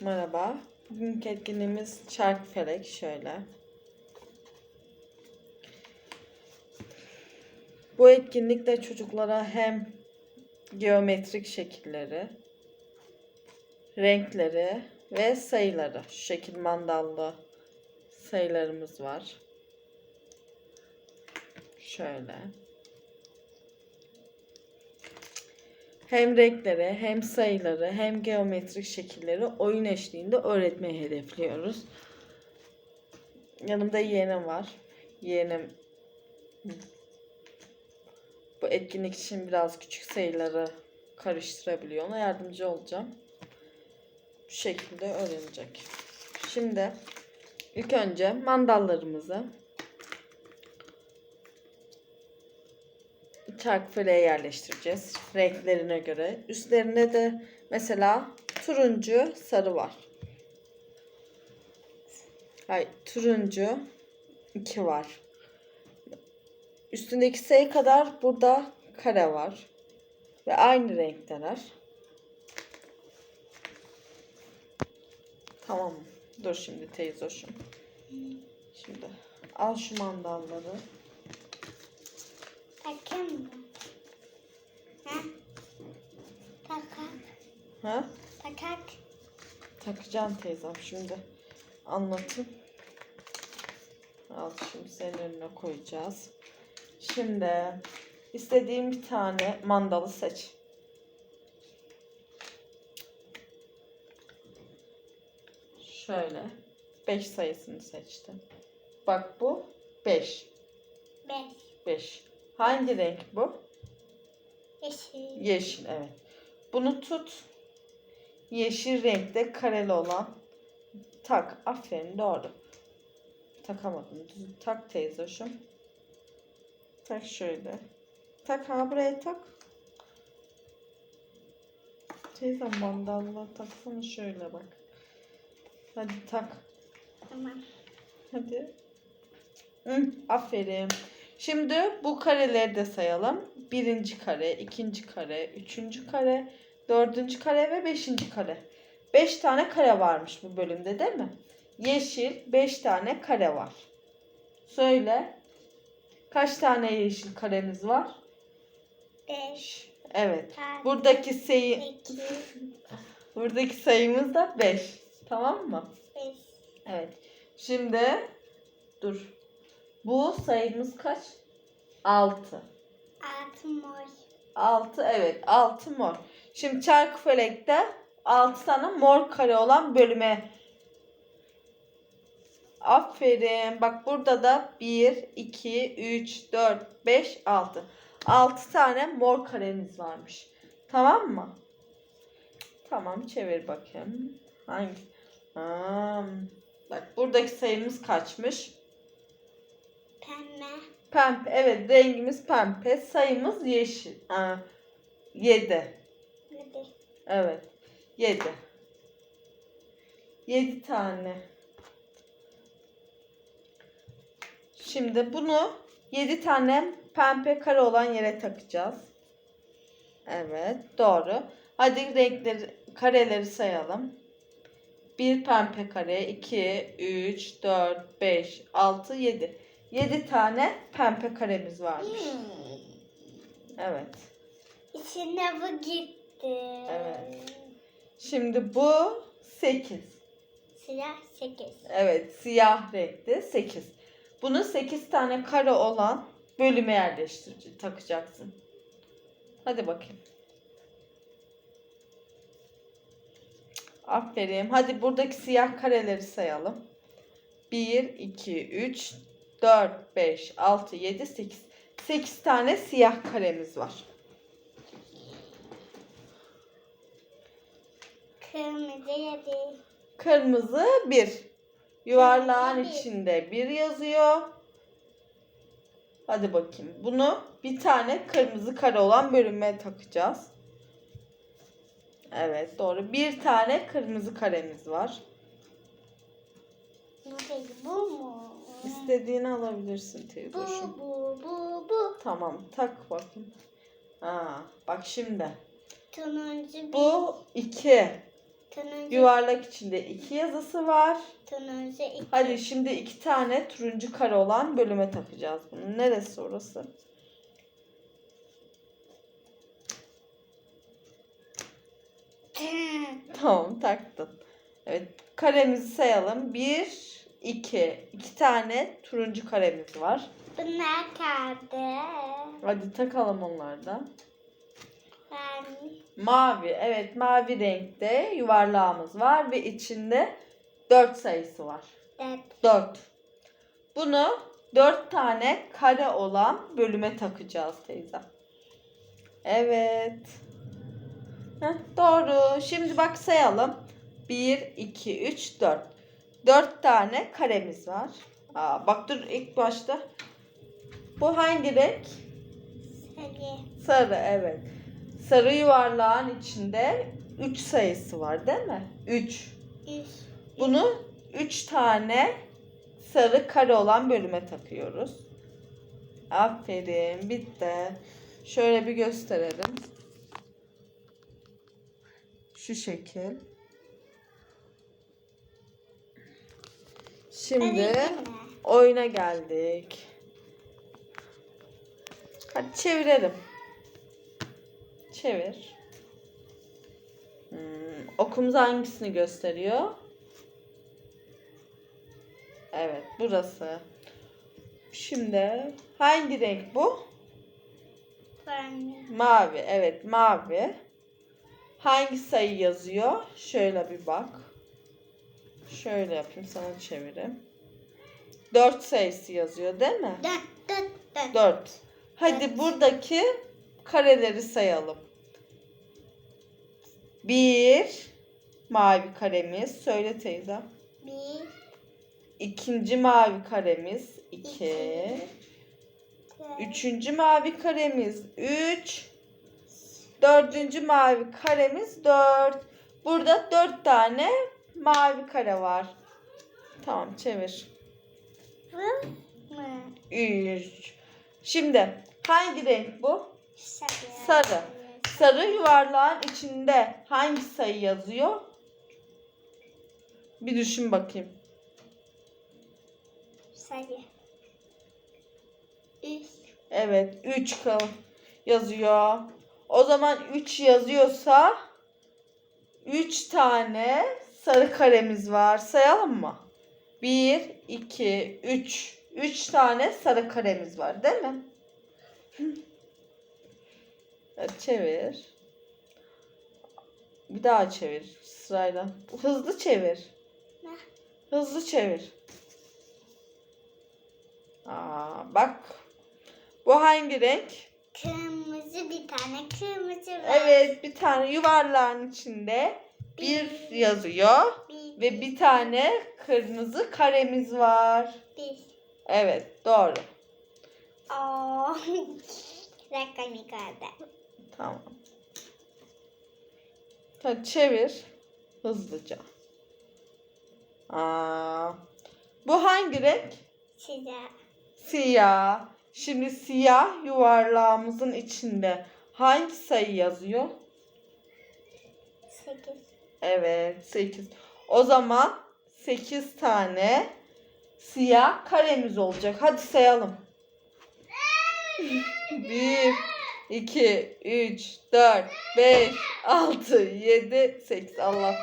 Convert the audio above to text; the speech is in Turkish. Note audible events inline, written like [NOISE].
Merhaba. Bugünkü etkinliğimiz çark felek şöyle. Bu etkinlikte çocuklara hem geometrik şekilleri, renkleri ve sayıları, şekil mandallı sayılarımız var. Şöyle. Hem renkleri, hem sayıları, hem geometrik şekilleri oyun eşliğinde öğretmeyi hedefliyoruz. Yanımda yeğenim var. Yeğenim bu etkinlik için biraz küçük sayıları karıştırabiliyor. Ona yardımcı olacağım. Bu şekilde öğrenecek. Şimdi ilk önce mandallarımızı çark fileye yerleştireceğiz. Renklerine göre. Üstlerine de mesela turuncu, sarı var. Hayır, turuncu 2 var. Üstündeki sayı kadar burada kare var. Ve aynı renkteler. Tamam. Dur şimdi teyze hoşum. Şimdi al şu mandalları. Takayım mı? Ha? Takak. Ha? Takak. Takacağım teyzem şimdi. Anlatayım. Al şimdi senin önüne koyacağız. Şimdi istediğin bir tane mandalı seç. Şöyle 5 sayısını seçtim. Bak bu 5. Beş. 5. Hangi renk bu? Yeşil. Yeşil evet. Bunu tut. Yeşil renkte kareli olan tak. Aferin doğru. Takamadım. Tak teyze hoşum. Tak şöyle. Tak ha buraya tak. Teyzem mandalla taksana şöyle bak. Hadi tak. Tamam. Hadi. Hı, aferin. Şimdi bu kareleri de sayalım. Birinci kare, ikinci kare, üçüncü kare, dördüncü kare ve beşinci kare. Beş tane kare varmış bu bölümde değil mi? Yeşil beş tane kare var. Söyle. Kaç tane yeşil karemiz var? Beş. Evet. Dört, Buradaki sayı buradaki sayımız da 5. Tamam mı? beş. Evet. Şimdi dur. Bu sayımız kaç? 6. Altı mor. 6 evet 6 mor. Şimdi çarkıfelekte 6 tane mor kare olan bölüme Aferin. Bak burada da 1, 2, 3, 4, 5, 6. 6 tane mor karemiz varmış. Tamam mı? Tamam çevir bakayım. Hangi? Ha, bak buradaki sayımız kaçmış? Pembe. Pembe. Evet rengimiz pembe. Sayımız yeşil. Ha, 7. Yedi. Evet. 7. 7 tane. Şimdi bunu 7 tane pembe kare olan yere takacağız. Evet, doğru. Hadi renkleri, kareleri sayalım. 1 pembe kare, 2, 3, 4, 5, 6, 7. 7 tane pembe karemiz varmış. Evet. İçine bu gitti. Evet. Şimdi bu 8. Siyah sekiz. Evet, siyah renkli 8. Bunu 8 tane kare olan bölüme yerleştireceksin, takacaksın. Hadi bakayım. Aferin. Hadi buradaki siyah kareleri sayalım. 1, 2, 3, 4, 5, 6, 7, 8. 8 tane siyah karemiz var. Kırmızı yedi. Kırmızı 1. Yuvarlağın Kırmızı bir. içinde 1 yazıyor. Hadi bakayım. Bunu bir tane kırmızı kare olan bölüme takacağız. Evet doğru. Bir tane kırmızı karemiz var. Değil, bu mu? İstediğini alabilirsin Bu, hoşum. bu, bu, bu. Tamam tak bakayım. Ha, bak şimdi. Turuncu bir. Bu 2. Turuncu, Yuvarlak içinde iki yazısı var. turuncu iki. Hadi şimdi iki tane turuncu kare olan bölüme takacağız bunu. Neresi orası? Tamam taktın. Evet karemizi sayalım. Bir, iki. iki tane turuncu karemiz var. Bunlar kaldı. Hadi takalım onları da. Ben Mavi. Evet mavi renkte yuvarlağımız var ve içinde 4 sayısı var. dört. 4. Bunu 4 tane kare olan bölüme takacağız teyze. Evet. Heh, doğru. Şimdi bak sayalım. 1, 2, 3, 4. 4 tane karemiz var. Aa, bak dur ilk başta. Bu hangi renk? Sarı. Sarı evet. Sarı yuvarlağın içinde 3 sayısı var değil mi? 3. Üç. Bunu 3 tane sarı kare olan bölüme takıyoruz. Aferin bitti. Şöyle bir gösterelim. Şu şekil. Şimdi oyuna geldik. Hadi çevirelim. Çevir. Hmm, okumuz hangisini gösteriyor? Evet, burası. Şimdi hangi renk bu? Ben Mavi. Evet, mavi. Hangi sayı yazıyor? Şöyle bir bak. Şöyle yapayım sana çevireyim. 4 sayısı yazıyor değil mi? dört dört dört. 4. Hadi buradaki kareleri sayalım. 1 mavi karemiz. Söyle teyze. Bir, İkinci mavi karemiz 2. iki, dört, Üçüncü mavi karemiz 3. Dördüncü mavi karemiz 4. Burada 4 tane mavi kare var. Tamam çevir. 3. Şimdi hangi renk bu? Sarı. Sarı. Sarı yuvarlağın içinde hangi sayı yazıyor? Bir düşün bakayım. Sarı. Üç. Evet 3 yazıyor. O zaman 3 yazıyorsa 3 tane sarı karemiz var. Sayalım mı? 1, 2, 3. 3 tane sarı karemiz var değil mi? Evet, çevir. Bir daha çevir sırayla. Hızlı çevir. Hızlı çevir. Aa, bak. Bu hangi renk? Kırmızı bir tane kırmızı var. Evet, bir tane yuvarlağın içinde bir yazıyor Bir, ve bir tane kırmızı karemiz var. bir. Evet, doğru. Oo. Rakam yukarıda. Tamam. Hadi çevir hızlıca. Aa, bu hangi renk? Siyah. Siyah. Şimdi siyah yuvarlağımızın içinde hangi sayı yazıyor? Sekiz. Evet 8. O zaman 8 tane siyah karemiz olacak. Hadi sayalım. [LAUGHS] 1, 2, 3, 4, 5, 6, 7, 8. Allah.